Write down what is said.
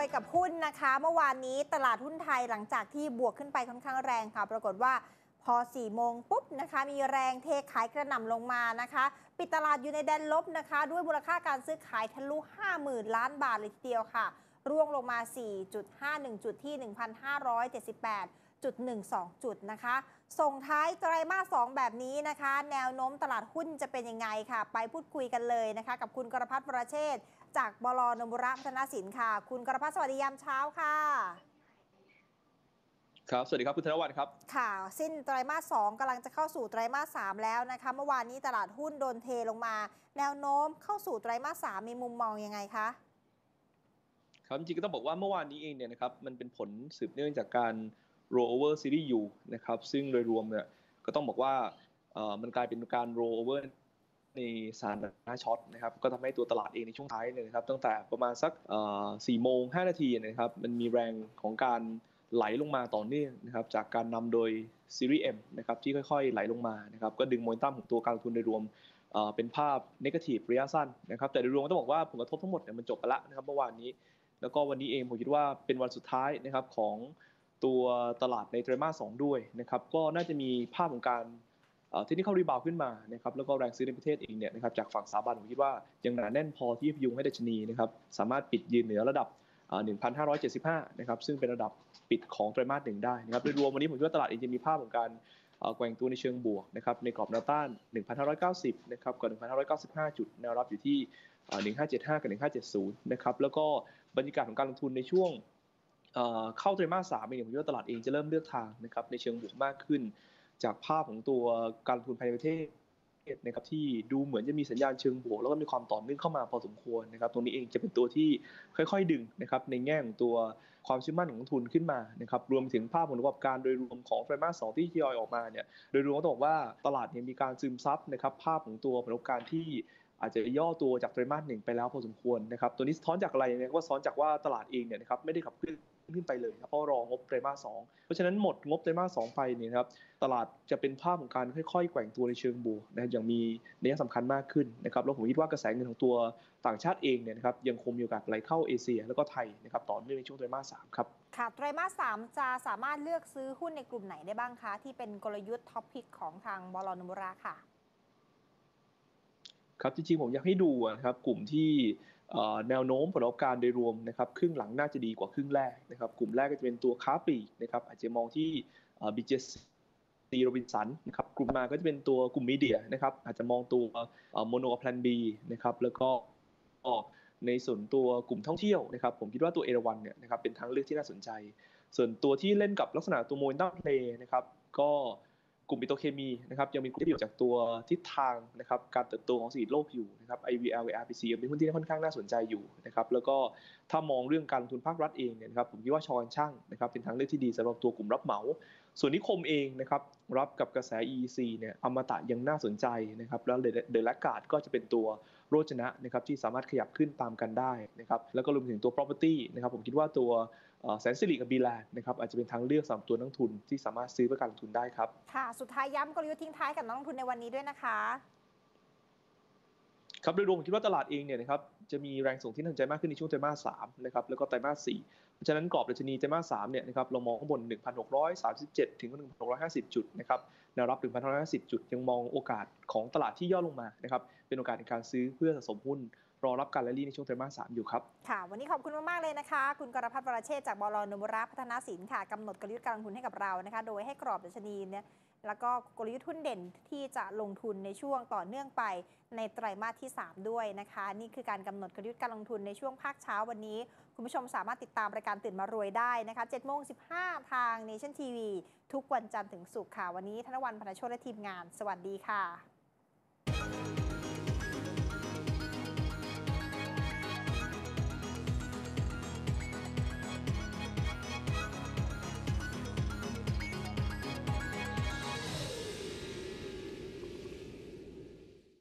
วยกับหุ้นนะคะ เมื่อวานนี้ตลาดหุ้นไทยหลังจากที่บวกขึ้นไปค่อนข้างแรงค่ะ ปรากฏว่าพอ 4 โมงปุ๊บนะคะ มีแรงเทขายกระหน่ำลงมานะคะ ปิดตลาดอยู่ในแดนลบนะคะ ด้วยมูลค่าการซื้อขายทะลุ 50,000 ล้านบาทเลยทีเดียวค่ะ ร่วงลงมา 4.51 จุดที่ 1,578จุด12 จุดนะคะ ส่งท้ายไตรมาส 2 แบบนี้นะคะ แนวโน้มตลาดหุ้นจะเป็นยังไงค่ะ ไปพูดคุยกันเลยนะคะ กับคุณกรพัฒน์ประเชษฐ์ จากบลนมุระพัฒนสินค่ะ คุณกรพัฒน์สวัสดียามเช้าค่ะ ครับ สวัสดีครับ คุณธนวัฒน์ครับ ค่ะ สิ้นไตรมาส2กำลังจะเข้าสู่ไตรมาส3แล้วนะคะ เมื่อวานนี้ตลาดหุ้นโดนเทลงมา แนวโน้มเข้าสู่ไตรมาส3มีมุมมองยังไงคะครับจริงๆก็ต้องบอกว่าเมื่อวานนี้เองเนี่ยนะครับมันเป็นผลสืบเนื่องจากการ rollover series U นะครับซึ่งโดยรวมเนี่ยก็ต้องบอกว่าเอ่อมันกลายเป็นการ rollover ในสถานะช็อตนะครับก็ทำให้ตัวตลาดเองในช่วงท้ายเนี่ยนะครับตั้งแต่ประมาณสักเอ่โมง5นาทีนะครับมันมีแรงของการไหลลงมาต่อเนื่องนะครับจากการนำโดยซีรีส์ M นะครับที่ค่อยๆ ไหลลงมานะครับก็ดึงโมเมนตัมของตัวการลงทุนโดยรวมเป็นภาพนกาทีฟระยะสั้นนะครับแต่โดยรวมก็ต้องบอกว่าผลกระทบทั้งหมดเนี่ยมันจบไปแล้วนะครับเมื่อวานนี้ แล้วก็วันนี้เองผมคิดว่าเป็นวันสุดท้ายนะครับของตัวตลาดในไตรมาสสองด้วยนะครับก็น่าจะมีภาพของการ ที่นี่เขารีบาวขึ้นมานะครับแล้วก็แรงซื้อในประเทศเองเนี่ยนะครับจากฝั่งสถาบันผมคิดว่ายังหนาแน่นพอที่จะพยุงให้ดัชนีนะครับสามารถปิดยืนเหนือระดับ 1,575 นะครับซึ่งเป็นระดับปิดของไตรมาสหนึ่งได้นะครับโดยรวมวันนี้ผมคิดว่าตลาดเองจะมีภาพของการแกว่งตัวในเชิงบวกนะครับในกรอบแนวต้าน 1,590 นะครับกับ 1,595 จุดแนวรับอยู่ที่ 1,575 กับ 1,570 นะครับแล้วก็บรรยากาศของการลงทุนในช่วงเอ่อเข้าไตรมาสสามเองเนี่ยผมคิดว่าตลาดเองจะเริ่มเลือกทางนะครับในเชิงบวกมากขึ้น จากภาพของตัวการลงทุนภายในประเทศนะครับที่ดูเหมือนจะมีสัญญาณเชิงบวกแล้วก็มีความต่อเนื่องเข้ามาพอสมควรนะครับ ตรงนี้เองจะเป็นตัวที่ค่อยๆดึงนะครับในแง่ของตัวความเชื่อมั่นของทุนขึ้นมานะครับรวมถึงภาพผลประกอบการโดยรวมของไตรมาสสองที่ทยอยออกมาเนี่ยโดยรวมก็ต้องบอกว่าตลาดเนี่ยมีการซึมซับนะครับภาพของตัวผลประกอบการที่อาจจะย่อตัวจากไตรมาสหนึ่งไปแล้วพอสมควรนะครับตัวนี้สะท้อนจากอะไรเนี่ยก็สะท้อนจากว่าตลาดเองเนี่ยนะครับไม่ได้ขับเคลื่อน ขึ้นไปเลยครับเพราะรองบไตรมาสสองเพราะฉะนั้นหมดงบไตรมาสสองไปเนี่ยนะครับตลาดจะเป็นภาพของการค่อยๆ แกว่งตัวในเชิงบวกนะอย่างมีนัยสำคัญมากขึ้นนะครับแล้วผมคิดว่ากระแสเงินของตัวต่างชาติเองเนี่ยนะครับยังคงมีโอกาสไหลเข้าเอเชีย แล้วก็ไทยนะครับต่อเนื่องในช่วงไตรมาสสามครับค่ะไตรมาส3จะสามารถเลือกซื้อหุ้นในกลุ่มไหนได้บ้างคะ ที่เป็นกลยุทธ์ท็อปพิกของทางบลนมุระค่ะครับจริงๆผมอยากให้ดูนะครับกลุ่มที่เอ่อ แนวโน้มผลประกอบการโดยรวมนะครับครึ่งหลังน่าจะดีกว่าครึ่งแรกนะครับกลุ่มแรกก็จะเป็นตัวค้าปลีกนะครับอาจจะมองที่บีเจซีโรบินสันนะครับกลุ่มมาก็จะเป็นตัวกลุ่มมีเดียนะครับอาจจะมองตัวโมโนแพลนบีนะครับแล้วก็ในส่วนตัวกลุ่มท่องเที่ยวนะครับผมคิดว่าตัวเอราวันเนี่ยนะครับเป็นทางเลือกที่น่าสนใจ ส่วนตัวที่เล่นกับลักษณะตัวโมเมนตัมเพลย์นะครับก็ กลุ่มปิโตเคมีนะครับยังมีกลุ่มที่อยู่จากตัวทิศทางนะครับการเติบโตของเศรษฐกิจโลกอยู่นะครับ IVL RPC ยังเป็นหุ้นที่ค่อนข้างน่าสนใจอยู่นะครับแล้วก็ถ้ามองเรื่องการลงทุนภาครัฐเองเนี่ยนะครับผมคิดว่าชอนช่างนะครับเป็นทางเลือกที่ดีสำหรับตัวกลุ่มรับเหมา ส่วนนิคมเองนะครับรับกับกระแส EEC เนี่ยอมตะยังน่าสนใจนะครับแล้วเดลักกาดก็จะเป็นตัว โรจนะนะครับที่สามารถขยับขึ้นตามกันได้นะครับแล้วก็รวมถึงตัว property นะครับผมคิดว่าตัวแสนสิริกับบีแลนด์นะครับอาจจะเป็นทางเลือกสำหรับตัวนักทุนที่สามารถซื้อเพื่อการลงทุนได้ครับค่ะสุดท้ายย้ำกลยุทธ์ทิ้งท้ายกับนักลงทุนในวันนี้ด้วยนะคะ ครับโดยรวมผมคิดว่าตลาดเองเนี่ยนะครับจะมีแรงส่งที่น่าสนใจมากขึ้นในช่วงไตรมาสสามนะครับแล้วก็ไตรมาสสี่เพราะฉะนั้นกรอบดัชนีไตรมาสสามเนี่ยนะครับเรามองข้างบน 1,637 ถึง 1,650 จุดนะครับแนวรับ 1,650 จุด ยังมองโอกาสของตลาดที่ย่อลงมานะครับเป็นโอกาสในการซื้อเพื่อสะสมหุ้น รอรับการแรลลี่ในช่วงไตรมาสสามอยู่ครับ ค่ะ วันนี้ขอบคุณมากๆเลยนะคะ คุณกรพัฒน์ปรเชษจากบลนมุระพัฒนาสินค่ะกำหนดกลยุทธ์การลงทุนให้กับเรานะคะ โดยให้กรอบดัชนีเนี่ยแล้วก็กลยุทธ์หุ้นเด่นที่จะลงทุนในช่วงต่อเนื่องไปในไตรมาสที่ 3 ด้วยนะคะ นี่คือการกำหนดกลยุทธ์การลงทุนในช่วงภาคเช้าวันนี้ คุณผู้ชมสามารถติดตามรายการตื่นมารวยได้นะคะ7โมง15 ทาง Nation TV ทุกวันจันทร์ถึงศุกร์ค่ะ วันนี้ธนวันพนโชตและทีมงาน สวัสดีค่ะ